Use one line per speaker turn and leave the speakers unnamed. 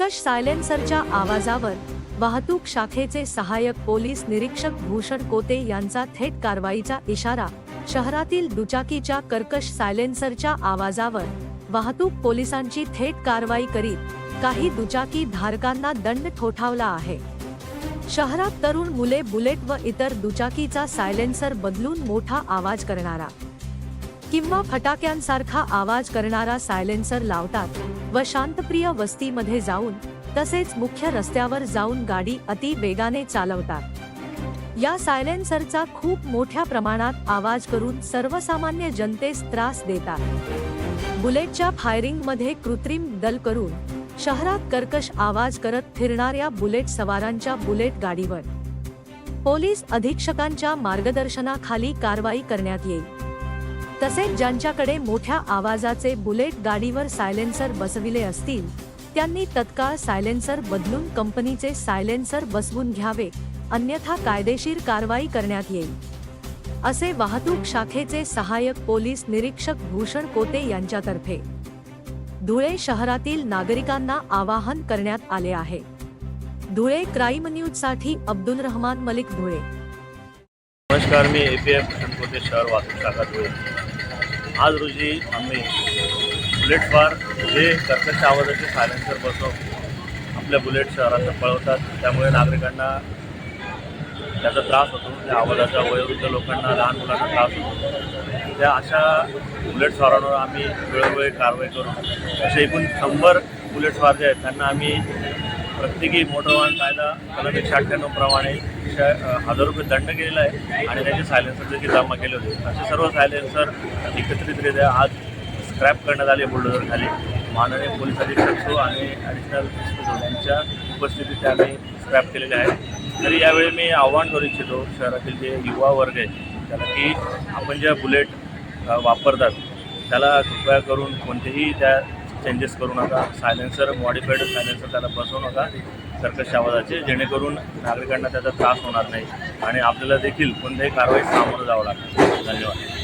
कर्कश सायलेन्सरच्या आवाजावर वाहतूक शाखेचे सहाय्यक पोलीस निरीक्षक भूषण कोते यांचा थेट कारवाईचा इशारा शहरातील दुचाकीच्या कर्कश सायलेन्सरच्या आवाजावर वाहतूक पोलिसांची थेट कारवाई करीत काही दुचाकी धारकांना दंड ठोठावला आहे. शहरात तरुण मुले बुलेट व इतर दुचाकीचा सायलेन्सर बदलून मोठा आवाज करणारा किंवा फटाक्यांसारखा आवाज करणारा सायलेन्सर लावतात. व शांतप्रिय वस्तीमध्ये जाऊन तसेच मुख्य रस्त्यावर जाऊन गाडी अति वेगाने चालवतात. या सायलेन्सरचा खूप मोठ्या प्रमाणात आवाज करून सर्वसामान्य जनतेस त्रास देतात. बुलेटच्या फायरिंगमध्ये कृत्रिम दल करून शहरात कर्कश आवाज करत फिरणाऱ्या बुलेट सवारांच्या बुलेट गाडीवर. पोलीस अधीक्षकांच्या मार्गदर्शनाखाली कारवाई करण्यात येईल. तसेच ज्यांच्याकडे मोठ्या आवाजाचे बुलेट गाडीवर सायलेन्सर बसविले असतील त्यांनी तत्काळ सायलेन्सर बदलून कंपनीचे सायलेन्सर बसवून घ्यावे अन्यथा कायदेशीर कारवाई करण्यात येईल. असे वाहतूक शाखेचे सहाय्यक पोलीस निरीक्षक भूषण कोते यांच्यातर्फे. धुळे शहरातील नागरिकांना आवाहन करण्यात आले आहे. धुळे क्राईम न्यूजसाठी अब्दुल रहमान मलिक धुळे.
नमस्कार मी ए पी एफ कोते शहर वाहतूक शाखा धुळे. आज रोजी आम्ही बुलेट फार जे कर्कश आवाजाचे सायलेन्सर बसवून आपल्या बुलेट शहरात पळवतात. त्यामुळे नागरिकांना त्याचा त्रास होतो त्या आवाजाचा वयोवृद्ध लोकांना लहान मुलांना त्रास होतो. त्या अशा बुलेट स्वारांवर आम्ही वेळोवेळी कारवाई करू असे एकूण शंभर बुलेट स्वार जे आहेत त्यांना आम्ही प्रत्येकी मोटर वाहन कायदा कलम एकशे अठ्ठ्याण्णव प्रमाणे श हजार रुपये दंड केलेला आहे आणि त्याचे सायलेन्सर देखील जमा केले होते. असे सर्व सायलेन्सर एकत्रितरित्या आज स्क्रॅप करण्यात आले बुलडोझर खाली. माननीय पोलीस अधीक्षक सो आणि ॲडिशनल यांच्या उपस्थितीत आम्ही स्क्रॅप केलेले आहे. तरी यावेळी मी आव्हान करू इच्छितो शहरातील जे युवा वर्ग आहे त्याला की आपण ज्या बुलेट वापरतात त्याला कृपया करून कोणतेही त्या चेंजेस करू नका. सायलेन्सर मॉडिफाईड सायलेन्सर त्याला बसवू नका. कर्कश आवाजाचे जेणेकरून नागरिकांना त्याचा त्रास होणार नाही. आणि आपल्याला देखील कोणत्याही कारवाईत सामोरं जावं लागतं धन्यवाद.